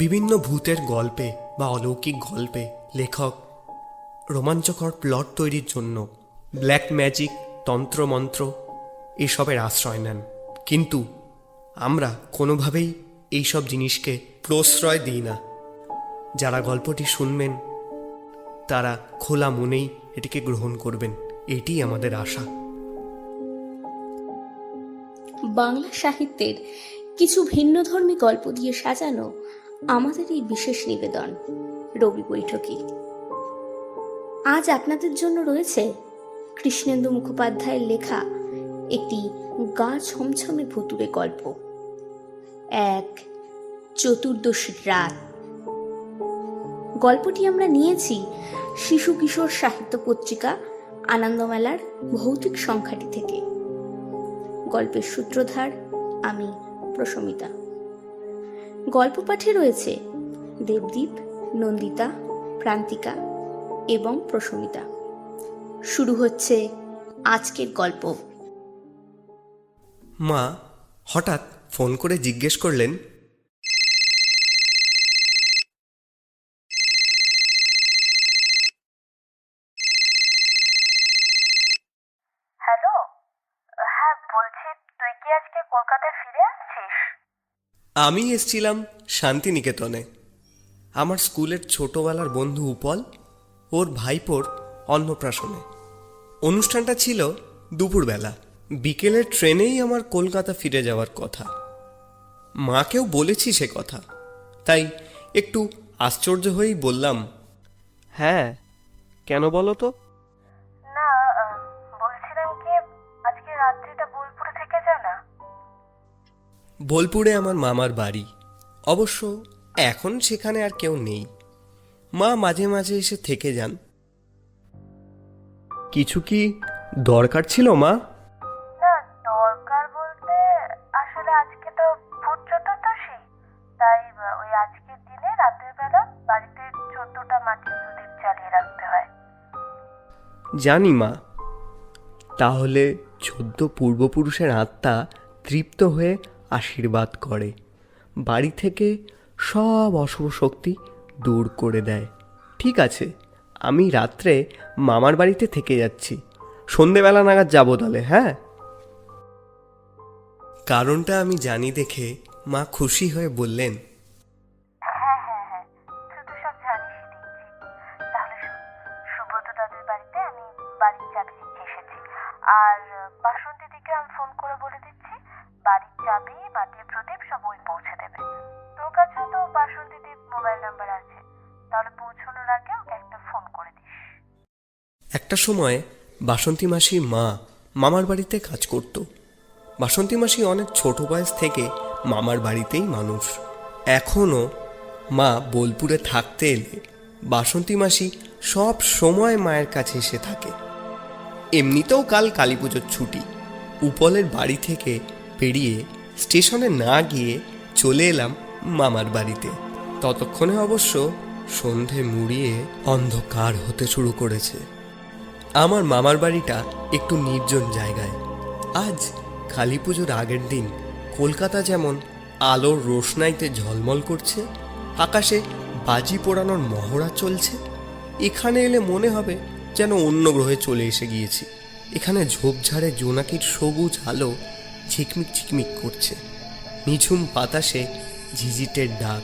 বিভিন্ন ভূতের গল্পে বা অলৌকিক গল্পে লেখক রোমাঞ্চকর প্লট তৈরির জন্য ব্ল্যাক ম্যাজিক, তন্ত্রমন্ত্র এসবের আশ্রয় নেন। কিন্তু আমরা কোনোভাবেই এইসব জিনিসকে প্রশ্রয় দিই না। যারা গল্পটি শুনবেন, তারা খোলা মনেই এটিকে গ্রহণ করবেন। এটি আমাদের আশা। বাংলা সাহিত্যের কিছু ভিন্নধর্মী গল্প দিয়ে সাজানো আমাদের এই বিশেষ নিবেদন রবি বৈঠকি। আজ আপনাদের জন্য রয়েছে কৃষ্ণেন্দু মুখোপাধ্যায়ের লেখা একটি গা ছমছমে ভুতুরে গল্প। এক চতুর্দশীর রাত। গল্পটি আমরা নিয়েছি শিশু কিশোর সাহিত্য পত্রিকা আনন্দমেলার ভৌতিক সংখ্যাটি থেকে। গল্পের সূত্রধার আমি প্রশমিতা। গল্প পাঠে রয়েছে দেবদীপ, নন্দিতা, প্রান্তিকা এবং প্রসমিতা শুরু হচ্ছে আজকের গল্প। মা, হঠাৎ ফোন করে জিজ্ঞেস করলেন হ্যালো হ্যাঁ বলছি তুই কি আজকে কলকাতায় ফিরে আসছিস আমি এসছিলাম শান্তিনিকেতনে। আমার স্কুলের ছোটবেলার বন্ধু উপল, ওর ভাইপোর অন্নপ্রাশনে। অনুষ্ঠানটা ছিল দুপুরবেলা। বিকেলের ট্রেনেই আমার কলকাতা ফিরে যাওয়ার কথা। মাকেও বলেছি সে কথা। তাই একটু আশ্চর্য হয়েই বললাম হ্যাঁ কেন বলো তো? বোলপুরে আমার মামার বাড়ি। অবশ্য এখন সেখানে আর কেউ নেই। মা মাঝে মাঝে এসে থেকে যান। কিছু কি দরকার ছিল মা? না দরকার বলতে আসলে আজকে তো ভূত চতুর্দশী। তাই ওই আজকের দিনে রাতের বেলা বাড়িতে চোদ্দটা মাটির প্রদীপ জ্বালিয়ে রাখতে হয়। জানি মা। তাহলে চোদ্দ পূর্বপুরুষের আত্মা তৃপ্ত হয়ে আশীর্বাদ করে। বাড়ি থেকে সব অশুভ শক্তি দূর করে দেয়। ঠিক আছে, আমি রাত্রে মামার বাড়িতে থেকে যাচ্ছি। সন্ধেবেলা নাগাদ যাব তাহলে হ্যাঁ? কারণটা আমি জানি দেখে মা খুশি হয়ে বললেন হ্যাঁ হ্যাঁ একটা সময় বাসন্তী মাসির মা মামার বাড়িতে কাজ করত। বাসন্তী মাসি অনেক ছোট বয়স থেকে মামার বাড়িতেই মানুষ। এখনও মা বোলপুরে থাকতে এলে বাসন্তী মাসি সব সময় মায়ের কাছে এসে থাকে। এমনিতেও কাল কালী পুজোর ছুটি। উপলের বাড়ি থেকে পেরিয়ে স্টেশনে না গিয়ে চলে এলাম মামার বাড়িতে। ততক্ষণে অবশ্য সন্ধে মুড়িয়ে অন্ধকার হতে শুরু করেছে। আমার মামার বাড়িটা একটু নির্জন জায়গায়। আজ কালী পুজোর আগের দিন কলকাতা যেমন আলোর রোশনাইতে ঝলমল করছে, আকাশে বাজি পোড়ানোর মহড়া চলছে, এখানে এলে মনে হবে যেন অন্য গ্রহে চলে এসে গিয়েছি। এখানে ঝোপঝাড়ে জোনাকির সবুজ আলো ঝিকমিক ঝিকমিক করছে। নিঝুম বাতাসে ঝিঝিটের ডাক।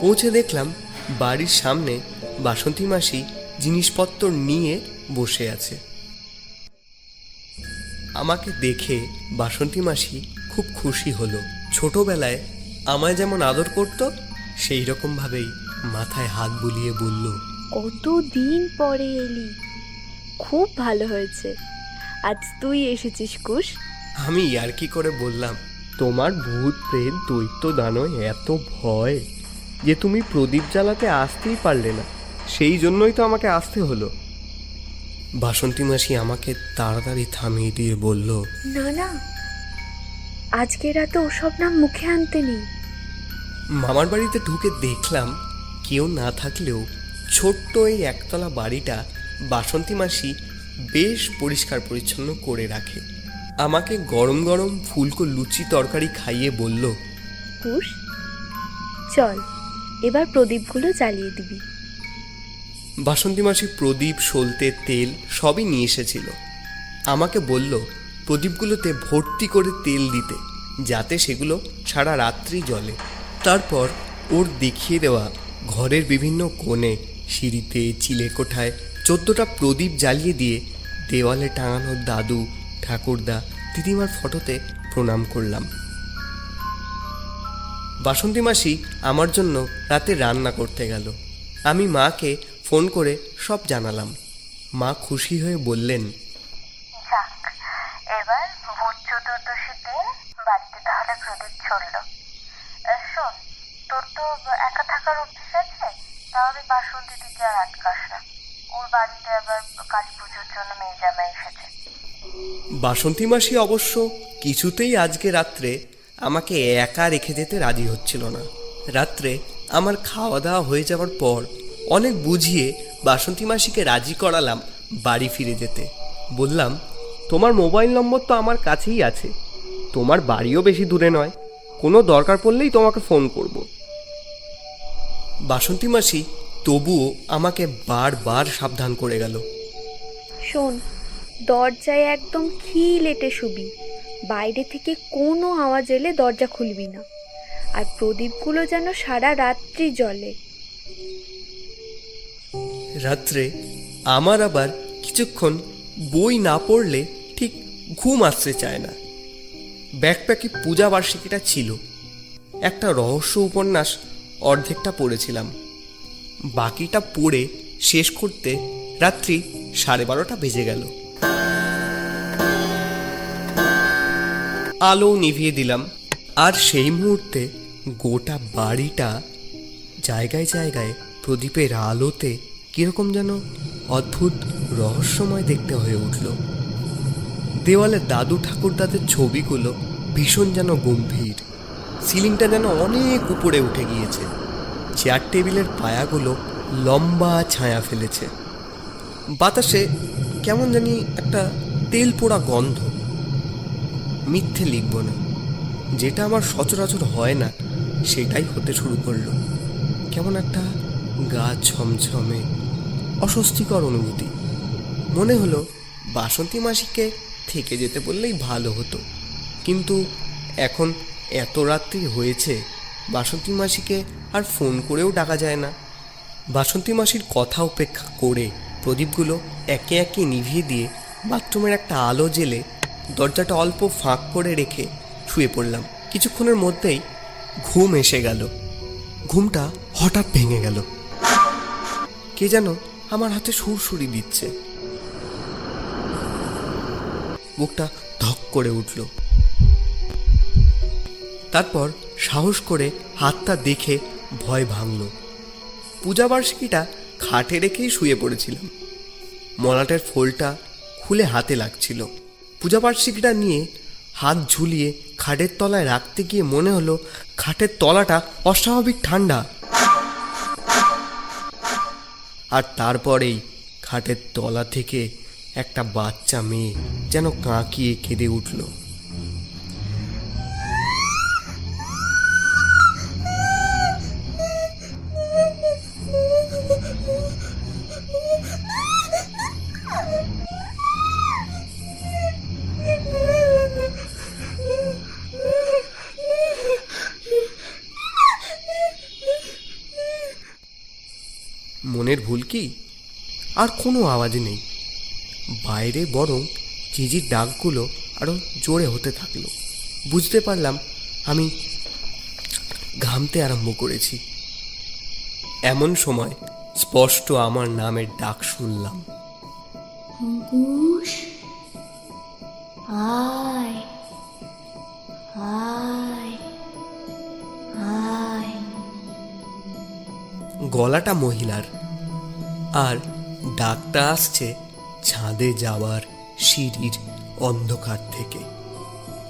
পৌঁছে দেখলাম বাড়ির সামনে বাসন্তী মাসি জিনিসপত্র নিয়ে বসে আছে। আমাকে দেখে বাসন্তী মাসি খুব খুশি হলো। ছোটবেলায় আমায় যেমন আদর করত সেই রকম ভাবেই মাথায় হাত বুলিয়ে বলল কত দিন পরে এলি? খুব ভালো হয়েছে। আজ তুই এসেছিস কুশ? আমি ইয়ার্কি করে বললাম তোমার ভূত প্রেত দৈত্য দানয় এত ভয় যে তুমি প্রদীপ জ্বালাতে আসতেই পারলে না। সেই জন্যই তো আমাকে আসতে হলো। বাসন্তী মাসি আমাকে তাড়াতাড়ি থামিয়ে দিয়ে বলল না না আজকে রাতে ওসব নাম মুখে আনতে নেই। মামার বাড়িতে ঢুকে দেখলাম কেউ না থাকলেও ছোট্ট এই একতলা বাড়িটা বাসন্তী মাসি বেশ পরিষ্কার পরিচ্ছন্ন করে রাখে। আমাকে গরম গরম ফুলকো লুচি তরকারি খাইয়ে বলল কুশ চল এবার প্রদীপগুলো জ্বালিয়ে দিবি। বাসন্তী মাসি প্রদীপ সলতে তেল সবই নিয়ে এসেছিল। আমাকে বলল, প্রদীপগুলোতে ভর্তি করে তেল দিতে, যাতে সেগুলো সারা রাত্রি জ্বলে। তারপর ওর দেখিয়ে দেওয়া ঘরের বিভিন্ন কোণে, সিঁড়িতে চিলেকোঠায় চোদ্দটা প্রদীপ জ্বালিয়ে দিয়ে দেওয়ালে টাঙানো দাদু, ঠাকুরদা, দিদিমার ফটোতে প্রণাম করলাম। বাসন্তী মাসি আমার জন্য রাতে রান্না করতে গেল। আমি মাকে ফোন করে সব জানালাম। মা খুশি হয়ে বললেন যাক এবার ভূত চতুর্দশীর দিন বাড়িতে তাহলে প্রদীপ শোন তোর তো একা থাকার অভ্যেস আছে? তাহলে বাসন্তী দিকে আর আটকাস না। ওর বাড়িতে আবার কালী পুজোর জন্য মেয়ে জামাই এসেছে। বাসন্তী মাসি অবশ্য কিছুতেই আজকে রাত্রে আমাকে একা রেখে যেতে রাজি হচ্ছিল না। রাত্রে আমার খাওয়া দাওয়া হয়ে যাওয়ার পর অনেক বুঝিয়ে বাসন্তী মাসিকে রাজি করালাম বাড়ি ফিরে যেতে। বললাম, তোমার মোবাইল নম্বর তো আমার কাছেই আছে। তোমার বাড়িও বেশি দূরে নয়। কোনো দরকার পড়লেই তোমাকে ফোন করব। বাসন্তী মাসি তবুও আমাকে বারবার সাবধান করে গেল। শোন, দরজায় একদম খিলেটে শুবি। বাইরে থেকে কোনো আওয়াজ এলে দরজা খুলবি না। আর প্রদীপগুলো যেন সারা রাত্রি জ্বলে। রাত্রে আমার আবার কিছুক্ষণ বই না পড়লে ঠিক ঘুম আসতে চায় না। ব্যাকপ্যাকে পূজা বার্ষিকীটা ছিল। একটা রহস্য উপন্যাস অর্ধেকটা পড়েছিলাম। বাকিটা পড়ে শেষ করতে রাত্রি সাড়ে বারোটা বেজে গেল। আলো নিভিয়ে দিলাম। আর সেই মুহূর্তে গোটা বাড়িটা জায়গায় জায়গায় প্রদীপের আলোতে কীরকম যেন অদ্ভুত রহস্যময় দেখতে হয়ে উঠল। দেওয়ালে দাদু ঠাকুরদাদের ছবিগুলো ভীষণ যেন গম্ভীর। সিলিংটা যেন অনেক উপরে উঠে গিয়েছে। চেয়ার টেবিলের পায়াগুলো লম্বা ছায়া ফেলেছে। বাতাসে কেমন জানি একটা তেল পোড়া গন্ধ। মিথ্যে লিখব না। যেটা আমার সচরাচর হয় না, সেটাই হতে শুরু করল। কেমন একটা গা ছমছমে। অস্বস্তিকর অনুভূতি। মনে হলো বাসন্তী মাসিকে থেকে যেতে বললেই ভালো হতো। কিন্তু এখন এত রাত্রি হয়েছে, বাসন্তী মাসিকে আর ফোন করেও ডাকা যায় না। বাসন্তী মাসির কথা উপেক্ষা করে প্রদীপগুলো একে একে নিভিয়ে দিয়ে বাথরুমের একটা আলো জেলে দরজাটা অল্প ফাঁক করে রেখে শুয়ে পড়লাম। কিছুক্ষণের মধ্যেই ঘুম এসে গেল। ঘুমটা হঠাৎ ভেঙে গেল। কে যেন আমার হাতে সুরসুরি দিচ্ছে। বুকটা ধক করে উঠল। তারপর সাহস করে হাতটা দেখে ভয় ভাঙল। পূজা বার্ষিকীটা খাটে রেখেই শুয়ে পড়েছিলাম। মলাটের ফোলটা খুলে হাতে লাগছিল। পূজা বার্ষিকীটা নিয়ে হাত ঝুলিয়ে খাটের তলায় রাখতে গিয়ে মনে হলো, খাটের তলাটা অস্বাভাবিক ঠান্ডা। আর তারপরেই খাটের তলা থেকে একটা বাচ্চা মেয়ে যেন কাঁকিয়ে কেঁদে উঠল। মনের ভুল কি? আর কোনো আওয়াজ নেই। বাইরে বরং চিজির ডাকগুলো আরও জোরে হতে থাকল। বুঝতে পারলাম আমি ঘামতে আরম্ভ করেছি। এমন সময় স্পষ্ট আমার নামের ডাক শুনলাম। গলাটা মহিলার। আর ডাকটা আসছে ছাদে যাওয়ার সিঁড়ির অন্ধকার থেকে।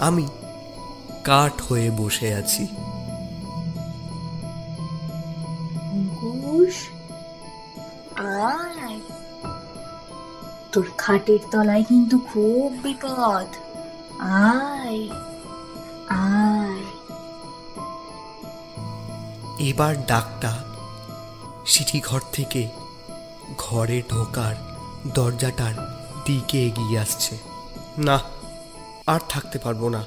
আমি কাঠ হয়ে বসে আছি। তোর খাটের তলায় কিন্তু খুব বিপদ। আয় আয়। এবার ডাকটা সিঁড়ি ঘর থেকে ঘরে ঢোকার দরজাটার দিকে এগিয়ে আসছে। না, আর থাকতে পারব না।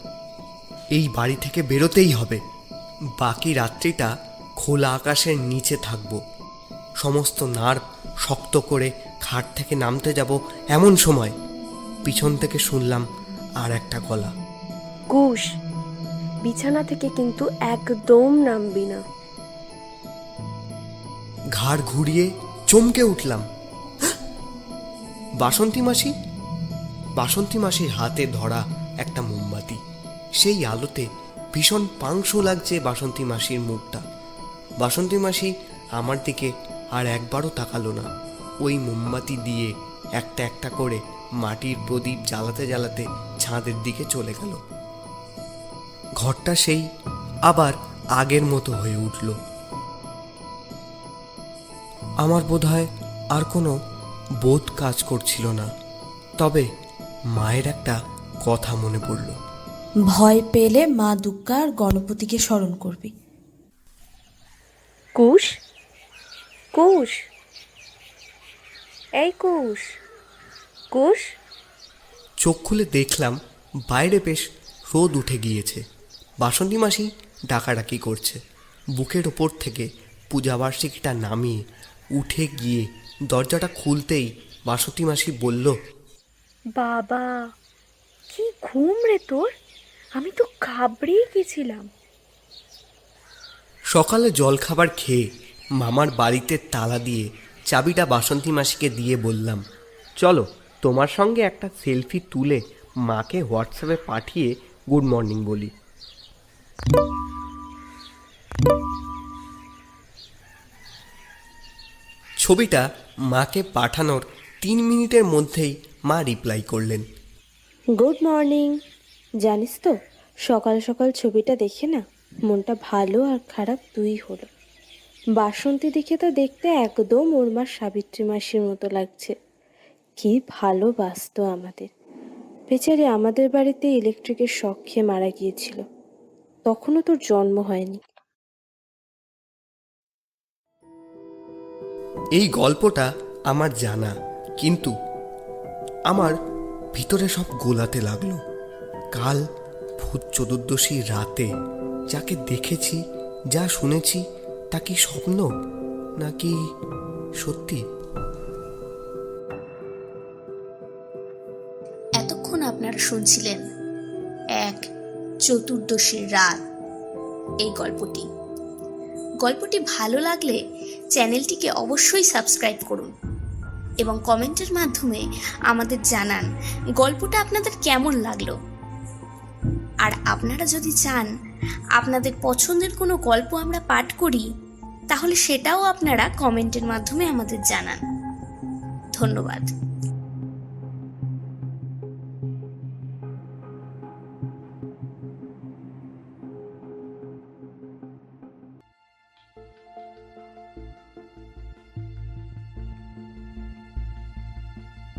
এই বাড়ি থেকে বেরোতেই হবে। বাকি রাত্রিটা খোলা আকাশের নিচে থাকব। সমস্ত নার্ভ শক্ত করে খাট থেকে নামতে যাব এমন সময়। পিছন থেকে শুনলাম আর একটা গলা। কুশ বিছানা থেকে কিন্তু একদম নামবি না। ঘাড় ঘুরিয়ে চমকে উঠলাম। বাসন্তী মাসি? বাসন্তী মাসির হাতে ধরা একটা মোমবাতি। সেই আলোতে ভীষণ পাংশু লাগছে বাসন্তী মাসির মুখটা। বাসন্তী মাসি আমার দিকে আর একবারও তাকালো না। ওই মোমবাতি দিয়ে একটা একটা করে মাটির প্রদীপ জ্বালাতে জ্বালাতে ছাদের দিকে চলে গেল। ঘরটা সেই আবার আগের মতো হয়ে উঠল। আমার বোধহয় আর কোনো বোধ কাজ করছিল না। তবে মায়ের একটা কথা মনে পড়ল। ভয় পেলে মা দুর্গা আর গণপতিকে স্মরণ করবি। কুশ? কুশ? এই কুশ? কুশ? চোখ খুলে দেখলাম বাইরে বেশ রোদ উঠে গিয়েছে। বাসন্তী মাসি ডাকাডাকি করছে। বুকের ওপর থেকে পূজাবার্ষিকীটা নামিয়ে উঠে গিয়ে দরজাটা খুলতেই বাসন্তী মাসি বলল বাবা কি ঘুম রে তোর? আমি তো ঘাবড়েই গেছিলাম। সকালে জলখাবার খেয়ে মামার বাড়িতে তালা দিয়ে চাবিটা বাসন্তী মাসিকে দিয়ে বললাম চলো তোমার সঙ্গে একটা সেলফি তুলে মাকে হোয়াটসঅ্যাপে পাঠিয়ে গুড মর্নিং বলি। ছবিটা মাকে পাঠানোর তিন মিনিটের মধ্যেই মা রিপ্লাই করলেন। গুড মর্নিং জানিস তো, সকাল সকাল ছবিটা দেখে না মনটা ভালো আর খারাপ দুই হলো। বাসন্তী দিকে তো দেখতে একদম ওর মা সাবিত্রী মাসির মতো লাগছে। কি ভালোবাসতো আমাদের। বেচারি আমাদের বাড়িতে ইলেকট্রিকের শখ খেয়ে মারা গিয়েছিল। তখনও তোর জন্ম হয়নি। এই গল্পটা আমার জানা, কিন্তু আমার ভিতরে সব গোলাতে লাগল। কাল ভূত চতুর্দশী রাতে যাকে দেখেছি, যা শুনেছি, তা কি স্বপ্ন, নাকি সত্যি? এতক্ষণ আপনারা শুনছিলেন এক চতুর্দশীর রাত। এই গল্পটি গল্পটি ভালো লাগলে চ্যানেলটিকে অবশ্যই সাবস্ক্রাইব করুন এবং কমেন্টের মাধ্যমে আমাদের জানান গল্পটা আপনাদের কেমন লাগল। আর আপনারা যদি চান আপনাদের পছন্দের কোনো গল্প আমরা পাঠ করি, তাহলে সেটাও আপনারা কমেন্টের মাধ্যমে আমাদের জানান। ধন্যবাদ।